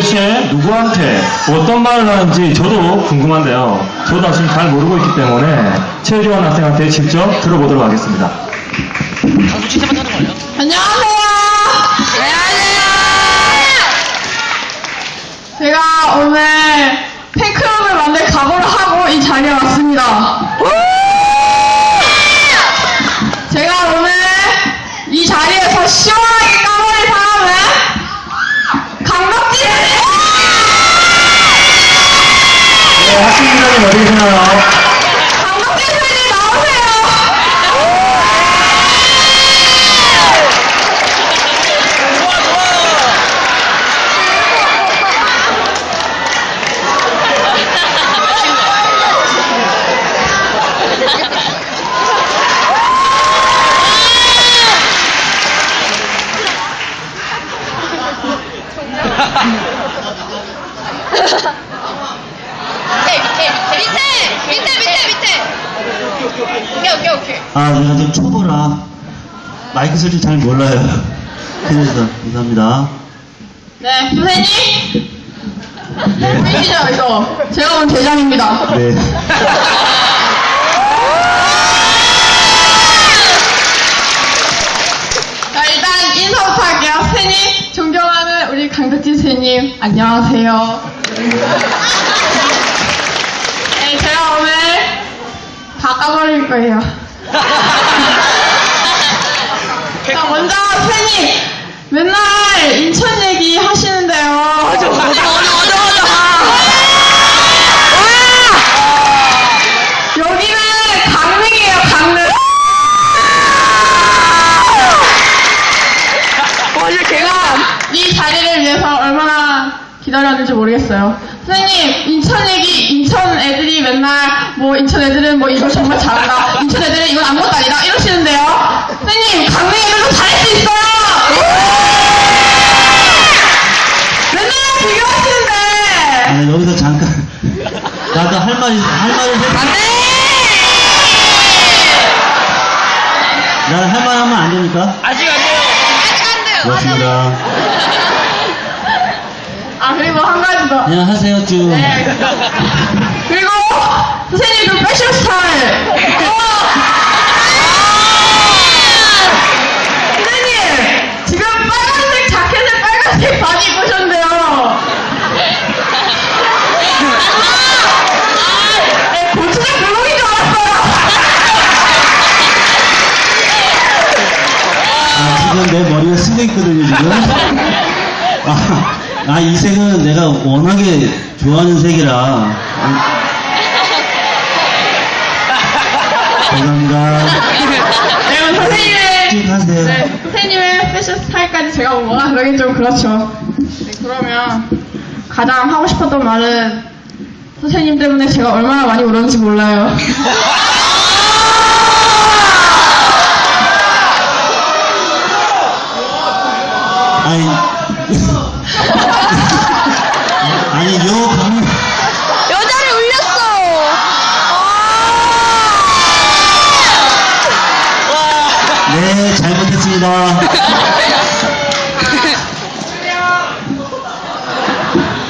도대체 누구한테 어떤 말을 하는지 저도 궁금한데요. 저도 아직 잘 모르고 있기 때문에 최주환 학생한테 직접 들어보도록 하겠습니다. 하는 거예요? 안녕하세요. 제가 오늘 팬클럽을 만들 각오를 하고 이 자리에 왔습니다. 제가 오늘 이 자리에서 시원하게 까버릴 사람은 네, 학생들이 어디 계시나요? 오케이 오케이 오케이 아, 내가 좀 초보라. 마이크 설치 잘 몰라요. 그래서, 감사합니다. 네, 선생님! 네. 이거? 제가 오늘 대장입니다. 네. 자, 일단 인사부터 할게요. 선생님, 존경하는 우리 강덕진 선생님, 안녕하세요. 네, 제가 오늘 다 까버릴 거예요. 자, 먼저 선생님, 맨날 인천 얘기 하시는데요. 맞아, 맞아, 맞아, 맞아, 여기는 강릉이에요, 강릉. 어제 제가 이 자리를 위해서 얼마나 기다렸는지 모르겠어요. 선생님, 인천 얘기, 인천 애들이 맨날 뭐 인천 애들은 뭐 이거 정말 잘한다. 인천 애들은 이건 아무것도 아니다. 이러시는데요. 선생님, 강릉 애들도 잘할 수 있어요. 맨날 비교하시는데. 아, 여기서 잠깐. 나도 할 말이, 할 말을 해. 안 돼! 나는 할 말 하면 안 됩니까? 아직 안 돼요. 아직 안 돼요 고맙습니다. 아, 그리고 한 더. 그냥 하세요, 쭉. 네. 그리고 선생님 그 패션 스타일. 선생님 지금 빨간색 자켓에 빨간색 바지 입으셨는데요. 네, 고추장 블록인 줄 알았어요. 아, 지금 내 머리가 쓰고 있거든요, 지금. 아, 아, 이 색은 내가 워낙에 좋아하는 색이라. 아. 감사합니다. 네, 그럼 선생님의. 네, 선생님의 패션 스타일까지 제가 뭐가 그러긴 좀 그렇죠. 네, 그러면 가장 하고 싶었던 말은 선생님 때문에 제가 얼마나 많이 울었는지 몰라요. 아니, 네, 잘못했습니다.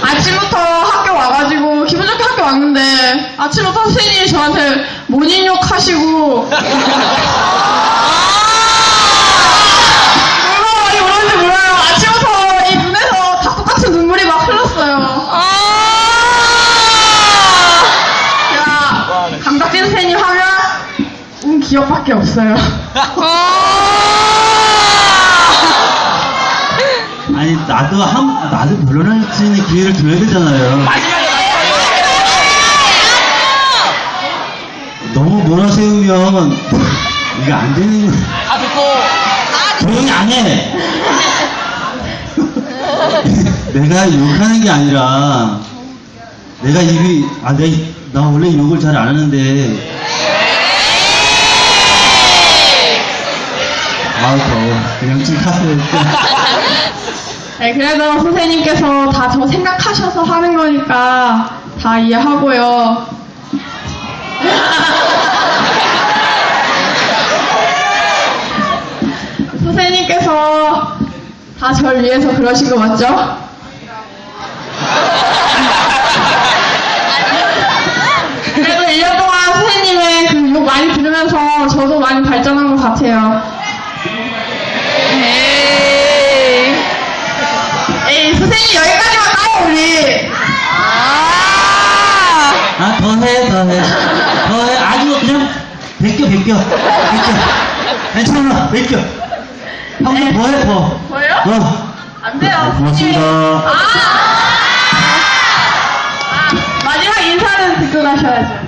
아침부터 학교 와가지고 기분 좋게 학교 왔는데 아침부터 선생님이 저한테 모닝욕 하시고 얼마나 많이 울었는지 몰라요. 아침부터 이 눈에서 다 똑같은 눈물이 막 흘렀어요. 제가 강덕진 선생님 하면 운 기억밖에 없어요. 아니, 나도 한, 나도 변론할 수 있는 기회를 줘야 되잖아요. 마지막에 너무 몰아세우면, 이거 안 되는 거. 다 듣고 조용히 안 해! 내가 욕하는 게 아니라, 내가 입이, 아, 내가, 이- 나 원래 욕을 잘 안 하는데, 아우, 더워. 그냥 쭉 하세요. 네, 그래도 선생님께서 다 저 생각하셔서 하는 거니까 다 이해하고요. 선생님께서 다 절 위해서 그러신 거 맞죠? 있어서 저도 많이 발전한 것 같아요. 에이. 에이, 선생님 여기까지만 까요, 우리. 아. 아, 더 해, 더 해. 더 해. 아주 그냥 베껴, 베껴. 베껴. 괜찮아, 베껴. 한번 더 해, 더. 뭐예요? 어. 안 돼요. 네, 고맙습니다. 선생님. 아! 아, 마지막 인사는 듣고 가셔야죠.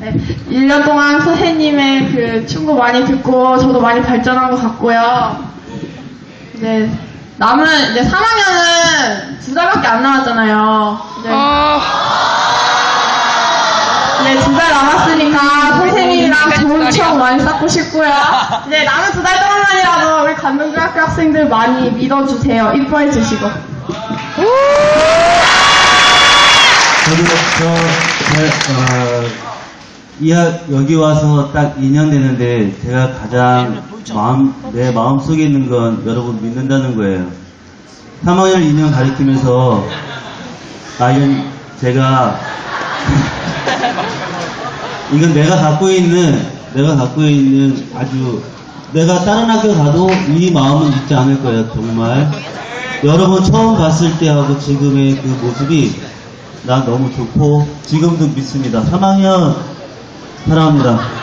네, 1년 동안 선생님의 그 충고 많이 듣고 저도 많이 발전한 것 같고요. 이제 남은 이제 3학년은 두 달밖에 안 남았잖아요. 이제 어. 이제 두달 남았으니까 선생님이랑 좋은 추억 많이 쌓고 싶고요. 이제 남은 두 달 동안만이라도 우리 관동중학교 학생들 많이 믿어주세요. 이뻐해 주시고. 저도, 저, 제, 어, 이, 학- 여기 와서 딱 2년 되는데, 제가 가장 마음, 내 마음 속에 있는 건 여러분 믿는다는 거예요. 3학년 2년 가르치면서, 아, 이건 제가, 이건 내가 갖고 있는, 내가 갖고 있는 아주, 내가 다른 학교 가도 이 마음은 잊지 않을 거예요, 정말. 여러분 처음 봤을 때하고 지금의 그 모습이 난 너무 좋고, 지금도 믿습니다. 3학년 사랑합니다.